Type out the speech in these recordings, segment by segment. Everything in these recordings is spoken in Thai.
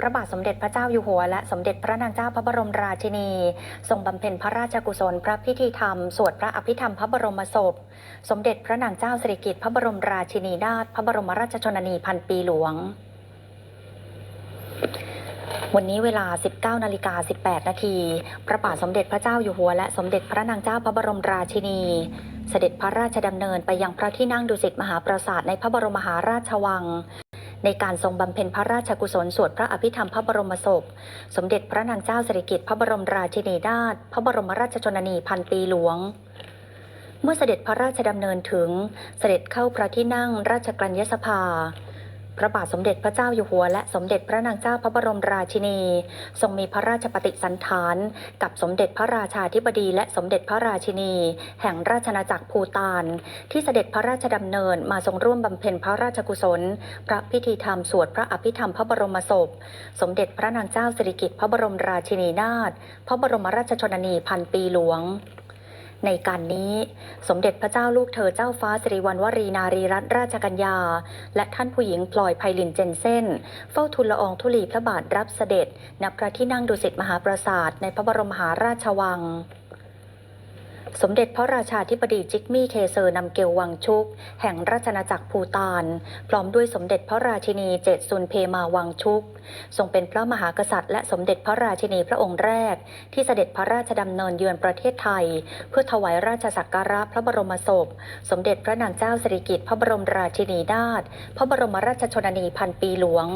พระบาทสมเด็จพระเจ้าอยู่หัว และสมเด็จพระนางเจ้าพระบรมราชินี ทรงบำเพ็ญพระราชกุศล พระพิธีธรรม สวดพระอภิธรรมพระบรมศพ สมเด็จพระนางเจ้าสิริกิติ์พระบรมราชินีนาถพระบรมราชชนนีพันปีหลวงวันนี้เวลา 19 นาฬิกา 18 นาที พระบาทสมเด็จพระเจ้าอยู่หัว และสมเด็จพระนางเจ้าพระบรมราชินี เสด็จพระราชดำเนินไปยังพระที่นั่งดุสิตมหาปราสาทในพระบรมมหาราชวัง ในการทรงบำเพ็ญพระราชกุศลสวดพระอภิธรรมพระบรมศพ สมเด็จพระนางเจ้าสิริกิติ์พระบรมราชินีนาถพระบรมราชชนนีพันปีหลวงเมื่อเสด็จพระราชดำเนินถึงเสด็จเข้าพระที่นั่งราชกัญยสภา พระบาทสมเด็จพระเจ้าอยู่หัว และสมเด็จพระนางเจ้าพระบรมราชินี ทรงมีพระราชปฏิสันถาน กับสมเด็จพระราชาธิบดีและสมเด็จพระราชินี แห่งราชนาจักรภูตาน ที่เสด็จพระราชดำเนินมาทรงร่วมบำเพ็ญพระราชกุศล พระพิธีธรรมสวดพระอภิธรรมพระบรมศพ สมเด็จพระนางเจ้าสิริกิติ์พระบรมราชินีนาถพระบรมราชชนนีพันปีหลวง ในการนี้ สมเด็จพระเจ้าลูกเธอเจ้าฟ้าสิริวัณวรีนารีรัตนราชกัญญา และท่านผู้หญิงพลอยไพลินเจนเซนเฝ้าทูลละอองธุลีพระบาทรับเสด็จณพระที่นั่งดุสิตมหาปราสาทในพระบรมมหาราชวัง สมเด็จพระราชาธิบดีจิกมี่เคเซอร์นำเกลวังชุก แห่งราชนาจักรภูตาน พร้อมด้วยสมเด็จพระราชินีเจตซุนเพมาวังชุก ทรงเป็นพระมหากษัตริย์และสมเด็จพระราชินีพระองค์แรก ที่เสด็จพระราชดำเนินเยือนประเทศไทย เพื่อถวายราชสักการะพระบรมศพ สมเด็จพระนางเจ้าสิริกิติ์พระบรมราชินีนาถพระบรมราชชนนีพันปีหลวง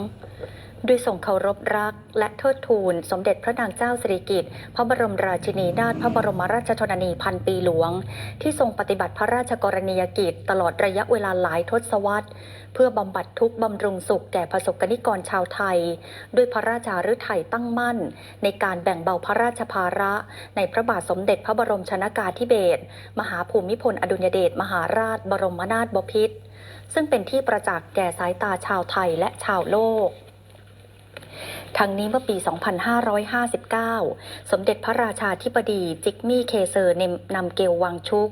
ด้วยทรงเคารพรัก และเทิดทูน สมเด็จพระนางเจ้าสิริกิติ์พระบรมราชินีนาถพระบรมราชชนนีพันปีหลวง ที่ทรงปฏิบัติพระราชกรณียกิจ ตลอดระยะเวลาหลายทศวรรษ เพื่อบำบัดทุกข์บำรุงสุขแก่ประสบกนิกรชาวไทย ด้วยพระราชาฤทัยตั้งมั่น ในการแบ่งเบาพระราชภาระ ในพระบาทสมเด็จพระบรมชนากาธิเบศรมหาภูมิพลอดุลยเดชมหาราช บรมนาถบพิตรซึ่งเป็นที่ประจักษ์แก่สายตาชาวไทยและชาวโลก ทั้งนี้เมื่อปี 2559 สมเด็จพระราชาธิบดีจิกมี่เคเซอร์นำเกลวังชุก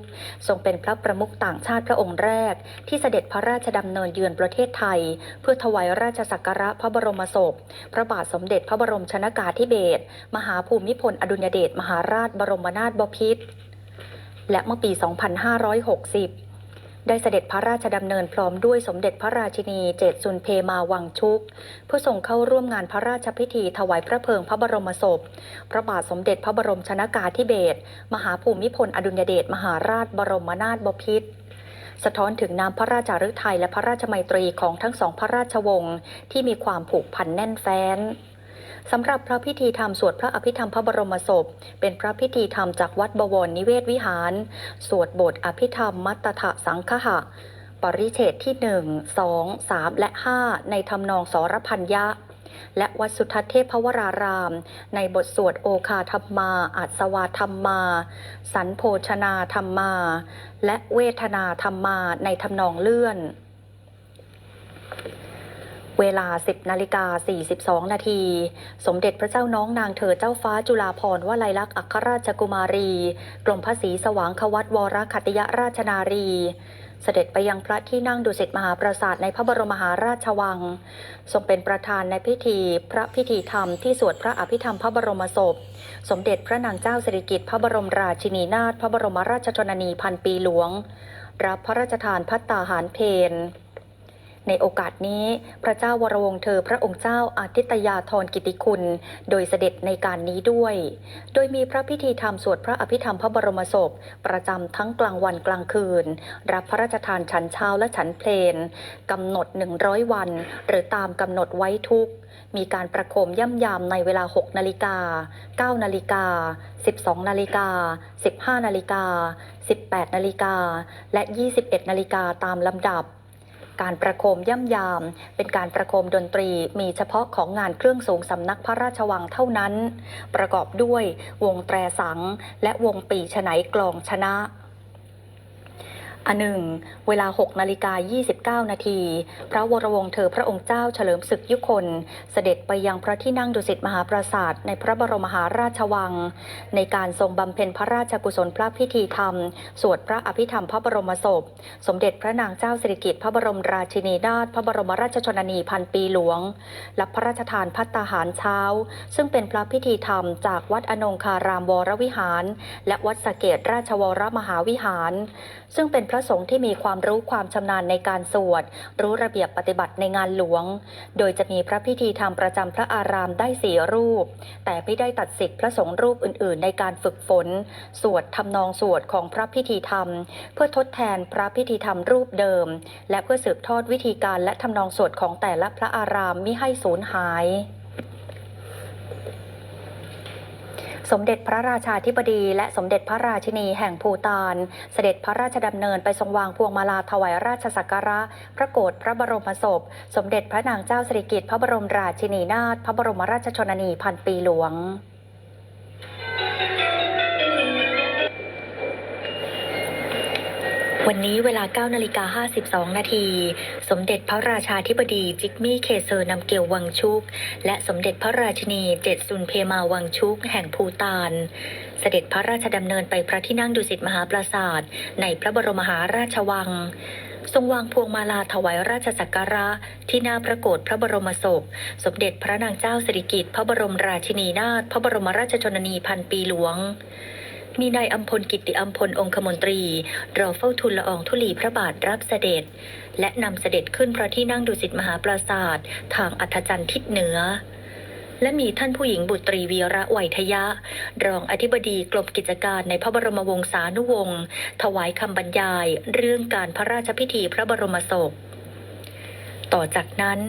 ทรงเป็นพระประมุขต่างชาติพระองค์แรก ที่เสด็จพระราชดำเนินเยือนประเทศไทย เพื่อถวายราชสักการะพระบรมศพ พระบาทสมเด็จพระบรมชนากาธิเบศรมหาภูมิพลอดุลยเดชมหาราชบรมนาถบพิตรและเมื่อปี 2560 ได้เสด็จพระราชดำเนินพร้อมด้วยสมเด็จพระราชินีเจตซุนเพมาวังชุกเพื่อส่งเข้าร่วมงานพระราชพิธีถวายพระเพลิงพระบรมศพ พระบาทสมเด็จพระบรมชนากาธิเบศรมหาภูมิพลอดุลยเดชมหาราชบรมนาถบพิตรสะท้อนถึงน้ำพระราชาฤทัยและพระราชมัยตรีของทั้งสองพระราชวงศ์ที่มีความผูกพันแน่นแฟ้น สำหรับพระพิธีธรรมสวดพระอภิธรรมพระบรมศพ เป็นพระพิธีธรรมจากวัดบวรนิเวศวิหาร สวดบทอภิธรรมมัตตถสังคหะ ปริเฉดที่ 1 2 3 และ 5 ในทำนองสรพัญญะและวัดสุทัศเทพวราราม ในบทสวดโอคาธรรมาอัศวาธรรมา สันโภชนาธรรมา และเวทนาธรรมาในทำนองเลื่อน เวลา 10นาฬิกา42 นาที สมเด็จพระเจ้าน้องนางเธอเจ้าฟ้าจุฬาภรณ์วลัยลักษณ์อัครราชกุมารี กรมพระศรีสว่างควัตวรคัตยราชนารี เสด็จไปยังพระที่นั่งดุสิตมหาปราสาทในพระบรมมหาราชวัง ทรงเป็นประธานในพิธี พระพิธีธรรมที่สวดพระอภิธรรมพระบรมศพ สมเด็จพระนางเจ้าสิริกิติ์พระบรมราชินีนาถพระบรมราชชนนีพันปีหลวง รับพระราชทานพัตตาหารเพน ในโอกาสนี้พระเจ้าวรวงเธอพระองค์เจ้าอาทิตยาธรกิติคุณ โดยเสด็จในการนี้ด้วย โดยมีพระพิธีธรรมสวดพระอภิธรรมพระบรมศพ ประจำทั้งกลางวันกลางคืน รับพระราชทานฉันเช้าและฉันเพลนกำหนด 100 วัน หรือตามกำหนดไว้ทุกมีการประโคมย่ำยามในเวลา 6 นาฬิกา 9 นาฬิกา 12 นาฬิกา 15 นาฬิกา 18 นาฬิกา และ 21 นาฬิกาตามลำดับ การประโคมย่ำยาม เป็นการประโคมดนตรีมีเฉพาะของงานเครื่องสูงสำนักพระราชวังเท่านั้น ประกอบด้วยวงแตรสัง และวงปีฉไนกลองชนะ อันหนึ่งเวลา 6 นาฬิกา 29 นาที พระวรวงศ์เธอพระองค์เจ้าเฉลิมศึกยุคน เสด็จไปยังพระที่นั่งดุสิตมหาปราสาทในพระบรมมหาราชวัง ในการทรงบำเพ็ญพระราชกุศลพระพิธีธรรม สวดพระอภิธรรมพระบรมศพ สมเด็จพระนางเจ้าสิริกิติ์พระบรมราชินีนาถพระบรมราชชนนีพันปีหลวง รับพระราชทานพัตตาหารเช้า ซึ่งเป็นพระพิธีธรรมจากวัดอนงคารามวรวิหาร และวัดสเกตราชวรมหาวิหาร ซึ่งเป็นระสงฆ์ที่มีความรู้ความชำนาญในการสวด รู้ระเบียบปฏิบัติในงานหลวง โดยจะมีพระพิธีธรรมประจำพระอารามได้สี่รูป แต่ไม่ได้ตัดสิทธิ์พระสงฆ์รูปอื่น ๆ ในการฝึกฝน สวดทำนองสวดของพระพิธีธรรม เพื่อทดแทนพระพิธีธรรมรูปเดิม และเพื่อสืบทอดวิธีการและทำนองสวดของแต่ละพระอารามมิให้สูญหาย สมเด็จพระราชาธิบดี และสมเด็จพระราชินีแห่งภูตาน เสด็จพระราชดำเนินไปทรงวางพวงมาลาถวายราชสักการะ พระโกรธพระบรมศพ สมเด็จพระนางเจ้าสิริกิติ์พระบรมราชินีนาถพระบรมราชชนนีพันปีหลวง วันนี้เวลา 9 นาฬิกา 52 นาที สมเด็จพระราชาธิบดีจิกมี่เคเซอร์นำเกียววังชุก และสมเด็จพระราชินีเจ็ดซุนเพมาวังชุกแห่งภูตาน เสด็จพระราชดำเนินไปพระที่นั่งดุสิตมหาปราสาท ในพระบรมมหาราชวังทรงวางพวงมาลาถวายราชสักการะ ที่หน้าพระโกรธพระบรมศพ สมเด็จพระนางเจ้าสิริกิติ์พระบรมราชินีนาถพระบรมราชชนนีพันปีหลวง มีนายอัมพลกิติอัมพลองคมนตรีรอเฝ้าทูลละอองธุลีพระบาทรับเสด็จ และนำเสด็จขึ้นพระที่นั่งดุสิตมหาปราศาสาททางอัฐจันทร์ทิศเหนือ และมีท่านผู้หญิงบุตรีวีระไวยทยะ รองอธิบดีกรมกิจการในพระบรมวงศานุวงศ์ถวายคำบรรยาย เรื่องการพระราชพิธีพระบรมศพ ต่อจากนั้น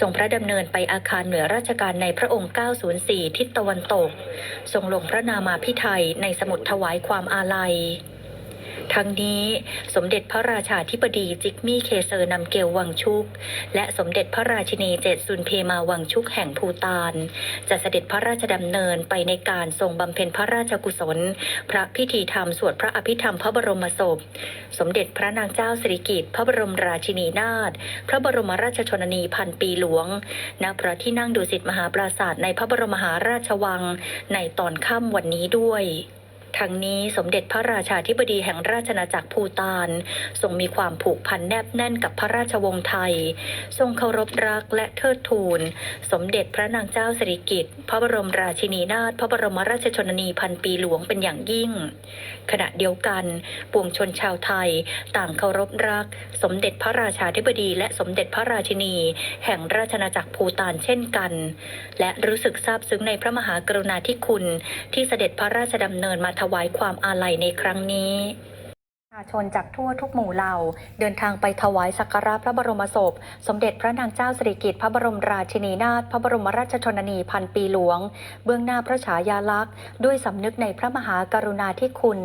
ทรงพระดำเนินไปอาคารเหนือราชการในพระองค์ 904 ทิศตะวันตก ทรงลงพระนามาพิไทยในสมุดถวายความอาลัย ทั้งนี้สมเด็จพระราชาธิบดีจิกมี่เคเซอร์นำเกลวังชุก และสมเด็จพระราชินีเจ็ดซุนเพมาวังชุกแห่งภูตาน จะเสด็จพระราชดำเนินไปในการทรงบำเพ็ญพระราชกุศล พระพิธีธรรมสวดพระอภิธรรมพระบรมศพ สมเด็จพระนางเจ้าสิริกิติ์พระบรมราชินีนาถพระบรมราชชนนีพันปีหลวงณพระที่นั่งดุสิตมหาปราสาทในพระบรมมหาราชวัง ในตอนค่ำวันนี้ด้วย ทั้งนี้สมเด็จพระราชาธิบดีแห่งราชนาจักรภูตานทรงมีความผูกพันแนบแน่นกับพระราชวงศ์ไทย ทรงเคารพรักและเทิดทูน สมเด็จพระนางเจ้าสิริกิติ์พระบรมราชินีนาถพระบรมราชชนนีพันปีหลวงเป็นอย่างยิ่ง ขณะเดียวกัน ปวงชนชาวไทย ต่างเคารพรัก สมเด็จพระราชาธิบดี และสมเด็จพระราชินี แห่งราชนาจักรภูตานเช่นกัน และรู้สึกซาบซึ้งในพระมหากรุณาธิคุณที่เสด็จพระราชดำเนินมาถวายความอาลัยในครั้งนี้ประชาชนจากทั่วทุกหมู่เหล่า เดินทางไปถวายสักการะพระบรมศพ สมเด็จพระนางเจ้าสิริกิติ์พระบรมราชินีนาถพระบรมราชชนนีพันปีหลวง เบื้องหน้าพระฉายาลักษณ์ ด้วยสำนึกในพระมหากรุณาธิคุณ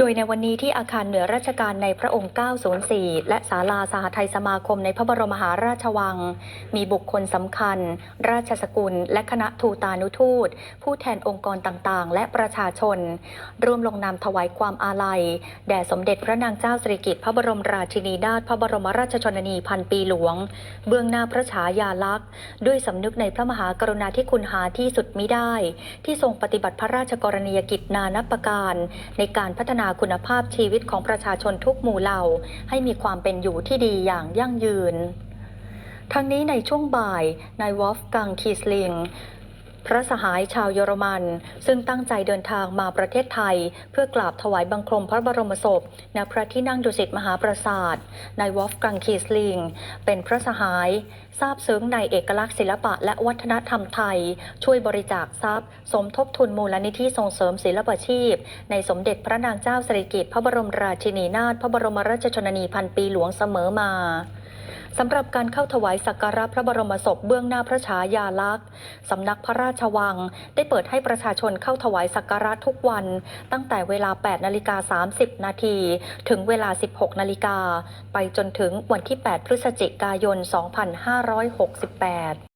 โดยในวันนี้ที่อาคารเหนือราชการในพระองค์ 904 และศาลาสหไทยสมาคมในพระบรมมหาราชวัง มีบุคคลสำคัญ ราชสกุล และคณะทูตานุทูต ผู้แทนองค์กรต่างๆ และประชาชน ร่วมลงนามถวายความอาลัย แด่สมเด็จพระนางเจ้าสิริกิติ์พระบรมราชินีนาถพระบรมราชชนนีพันปีหลวง เบื้องหน้าพระฉายาลักษณ์ ด้วยสำนึกในพระมหากรุณาธิคุณหาที่สุดมิได้ ที่ทรงปฏิบัติพระราชกรณียกิจนานับประการ ในการพัฒนานาคุณภาพชีวิตของประชาชนทุกหมู่เหล่า ให้มีความเป็นอยู่ที่ดีอย่างยั่งยืน ทั้งนี้ในช่วงบ่ายนายวอฟกังคีสลิง พระสหายชาวเยอรมัน ซึ่งตั้งใจเดินทางมาประเทศไทย เพื่อกราบถวายบังคมพระบรมศพณพระที่นั่งดุสิตมหาปราสาทนายวอฟกังคีสลิง เป็นพระสหายทราบซึ้งในเอกลักษณ์ศิลปะและวัฒนธรรมไทย ช่วยบริจาคทรัพย์ สมทบทุนมูลนิธิส่งเสริมศิลปาชีพ ในสมเด็จพระนางเจ้าสิริกิติ์พระบรมราชินีนาถพระบรมราชชนนีพันปีหลวงเสมอมา สำหรับการเข้าถวายสักการะพระบรมศพเบื้องหน้าพระฉายาลักษณ์สำนักพระราชวัง ได้เปิดให้ประชาชนเข้าถวายสักการะทุกวัน ตั้งแต่เวลา 8 นาฬิกา 30 นาที ถึงเวลา 16 นาฬิกา ไปจนถึงวันที่ 8 พฤศจิกายน 2568